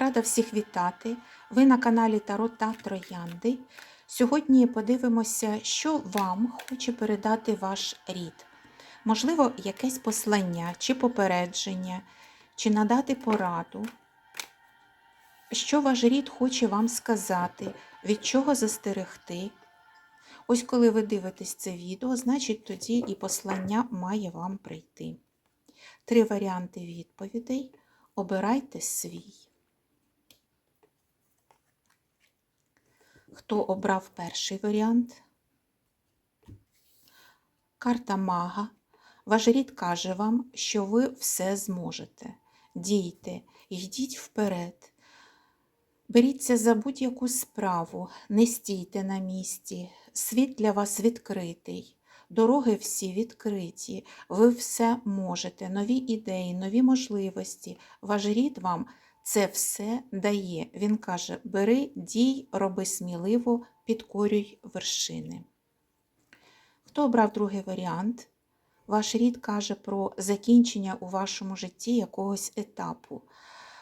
Рада всіх вітати. Ви на каналі Таро та Троянди. Сьогодні подивимося, що вам хоче передати ваш рід. Можливо, якесь послання чи попередження, чи надати пораду. Що ваш рід хоче вам сказати, від чого застерегти. Ось коли ви дивитесь це відео, значить тоді і послання має вам прийти. Три варіанти відповідей. Обирайте свій. Хто обрав перший варіант? Карта мага. Ваш рід каже вам, що ви все зможете. Дійте, йдіть вперед. Беріться за будь-яку справу, не стійте на місці. Світ для вас відкритий. Дороги всі відкриті, ви все можете, нові ідеї, нові можливості. Ваш рід вам це все дає. Він каже: бери, дій, роби сміливо, підкорюй вершини. Хто обрав другий варіант? Ваш рід каже про закінчення у вашому житті якогось етапу,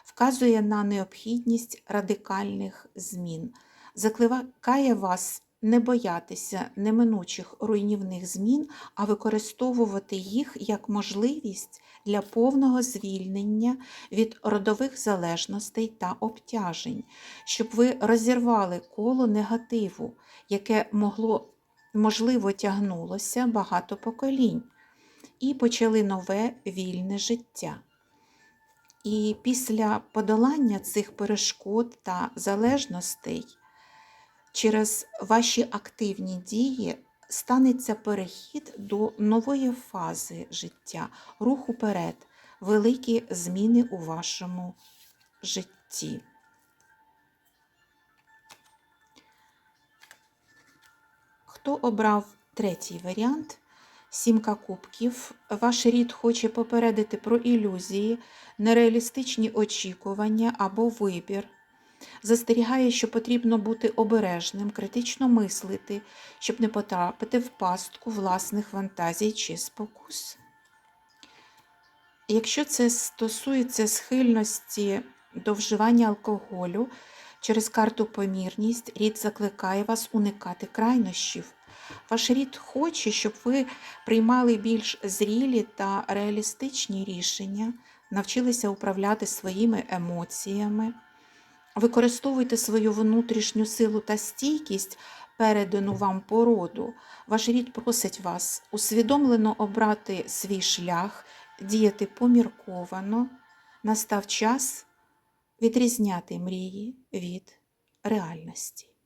вказує на необхідність радикальних змін, закликає вас не боятися неминучих руйнівних змін, а використовувати їх як можливість для повного звільнення від родових залежностей та обтяжень, щоб ви розірвали коло негативу, яке могло, можливо тягнулося багато поколінь, і почали нове вільне життя. І після подолання цих перешкод та залежностей через ваші активні дії станеться перехід до нової фази життя, рух уперед, великі зміни у вашому житті. Хто обрав третій варіант? Сімка кубків. Ваш рід хоче попередити про ілюзії, нереалістичні очікування або вибір. Застерігає, що потрібно бути обережним, критично мислити, щоб не потрапити в пастку власних фантазій чи спокус. Якщо це стосується схильності до вживання алкоголю через карту помірність, рід закликає вас уникати крайнощів. Ваш рід хоче, щоб ви приймали більш зрілі та реалістичні рішення, навчилися управляти своїми емоціями. Використовуйте свою внутрішню силу та стійкість, передану вам породу. Ваш рід просить вас усвідомлено обрати свій шлях, діяти помірковано. Настав час відрізняти мрії від реальності.